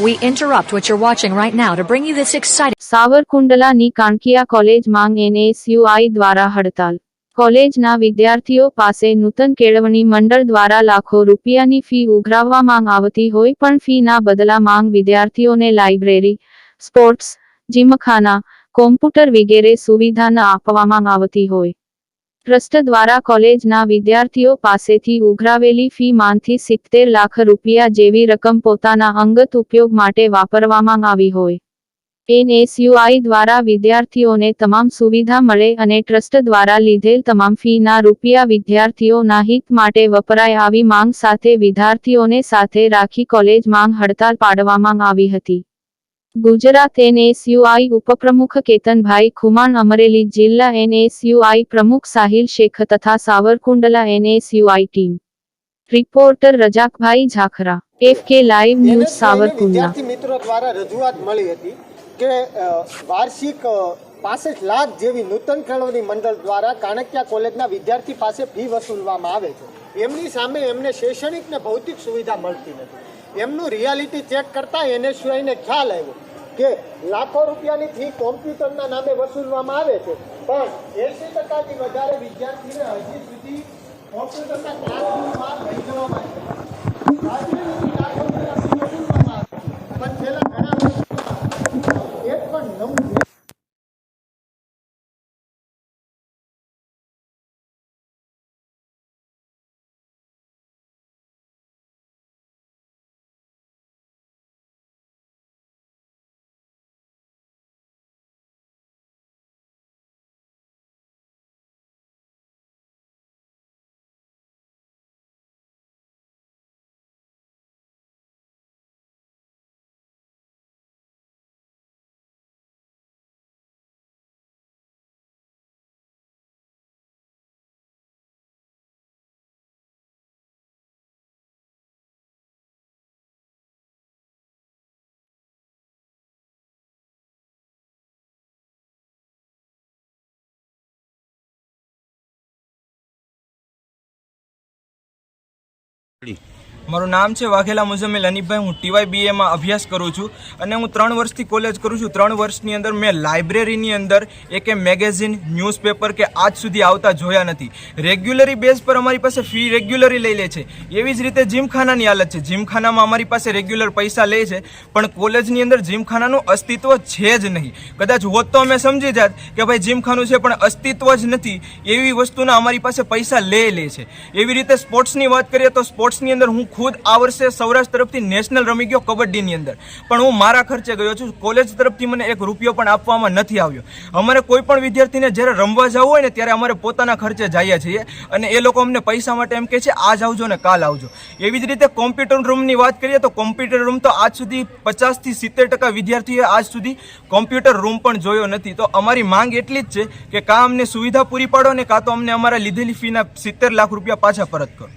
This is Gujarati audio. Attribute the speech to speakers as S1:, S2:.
S1: We interrupt what you're watching right now to bring you this exciting
S2: સાવરકુંડલાની કાણકિયા કોલેજ માંગ એનએસયુઆઈ દ્વારા હડતાલ. કોલેજના વિદ્યાર્થીઓ પાસે નૂતન કેળવણી મંડળ દ્વારા લાખો રૂપિયાની ફી ઉઘરાવવા માંગ આવતી હોય પણ ફીના બદલા માંગ વિદ્યાર્થીઓને લાઇબ્રેરી, સ્પોર્ટ્સ, જીમખાના, કોમ્પ્યુટર વગેરે સુવિધા ન આપવામાં આવતી હોય. ટ્રસ્ટ દ્વારા કોલેજના વિદ્યાર્થીઓ પાસેથી ઉઘરાવેલી ફી માંથી સિત્તેર લાખ રૂપિયા જેવી રકમ પોતાના અંગત ઉપયોગ માટે વાપરવામાં આવી હોય. એનએસયુઆઈ દ્વારા વિદ્યાર્થીઓને તમામ સુવિધા મળે અને ટ્રસ્ટ દ્વારા લીધેલ તમામ ફીના રૂપિયા વિદ્યાર્થીઓના હિત માટે વપરાય આવી માંગ સાથે વિદ્યાર્થીઓને સાથે રાખી કોલેજ માંગ હડતાલ પાડવામાં આવી હતી. ગુજરાત એનએસયુઆઈ ઉપપ્રમુખ કેતનભાઈ ખુમાણ અમરેલી જિલ્લા એનએસયુઆઈ પ્રમુખ સાહિલ શેખ તથા Savarkundla NSUI team reporter Razakbhai Zakhra FK live news Savarkundla
S3: મિત્રો દ્વારા રજૂઆત મળી હતી કે વાર્ષિક પાસઠ લાખ જેવી નૂતન કેળવણી મંડળ દ્વારા કાણકિયા કોલેજના વિદ્યાર્થી પાસે ફી વસૂલવામાં આવે છે એમની સામે એમને શૈક્ષણિક ને ભૌતિક સુવિધા મળતી નથી એમનું રિયાલિટી ચેક કરતા એનએસયુઆઈને ખ્યાલ આવ્યો કે લાખો રૂપિયાની ફી કોમ્પ્યુટરના નામે વસૂલવામાં આવે છે પણ એસી ટકાથી વધારે વિદ્યાર્થીને હજી સુધી કોમ્પ્યુટરના ક્લાસરૂમમાં લઈ જવામાં આવે છે. ready.
S4: મારું નામ છે વાઘેલા મુઝમ્મેલ અનીફભાઈ હું ટીવાય બીએમાં અભ્યાસ કરું છું અને હું ત્રણ વર્ષથી કોલેજ કરું છું. ત્રણ વર્ષની અંદર મેં લાઇબ્રેરીની અંદર એક મેગેઝિન, ન્યૂઝપેપર કે આજ સુધી આવતા જોયા નથી. રેગ્યુલરી બેઝ પર અમારી પાસે ફી રેગ્યુલરી લઈ લે છે. એવી જ રીતે જીમખાનાની હાલત છે. જીમખાનામાં અમારી પાસે રેગ્યુલર પૈસા લે છે, પણ કોલેજની અંદર જીમખાનાનું અસ્તિત્વ છે જ નહીં. કદાચ હોત તો અમે સમજી જાત કે ભાઈ જીમખાનું છે, પણ અસ્તિત્વ જ નથી. એવી વસ્તુના અમારી પાસે પૈસા લે લે છે. એવી રીતે સ્પોર્ટ્સની વાત કરીએ તો સ્પોર્ટ્સની અંદર હું ખુદ આ વર્ષે સૌરાષ્ટ્ર તરફથી નેશનલ રમી ગયો કબડ્ડીની અંદર. પણ હું મારા ખર્ચે ગયો છું. કોલેજ તરફથી મને એક રૂપિયો પણ આપવામાં નથી આવ્યો. અમારે કોઈ પણ વિદ્યાર્થીને જ્યારે રમવા જવું હોય ને ત્યારે અમારે પોતાના ખર્ચે જઈએ છીએ અને એ લોકો અમને પૈસા માટે એમ કહે છે, આજ આવજો ને કાલ આવજો. એવી જ રીતે કોમ્પ્યુટર રૂમની વાત કરીએ તો કોમ્પ્યુટર રૂમ તો આજ સુધી પચાસથી સિત્તેર ટકા વિદ્યાર્થીઓએ આજ સુધી કોમ્પ્યુટર રૂમ પણ જોયો નથી. તો અમારી માંગ એટલી જ છે કે કાં અમને સુવિધા પૂરી પાડો ને કાં તો અમને અમારા લીધેલી ફીના સિત્તેર લાખ રૂપિયા પાછા પરત કરો.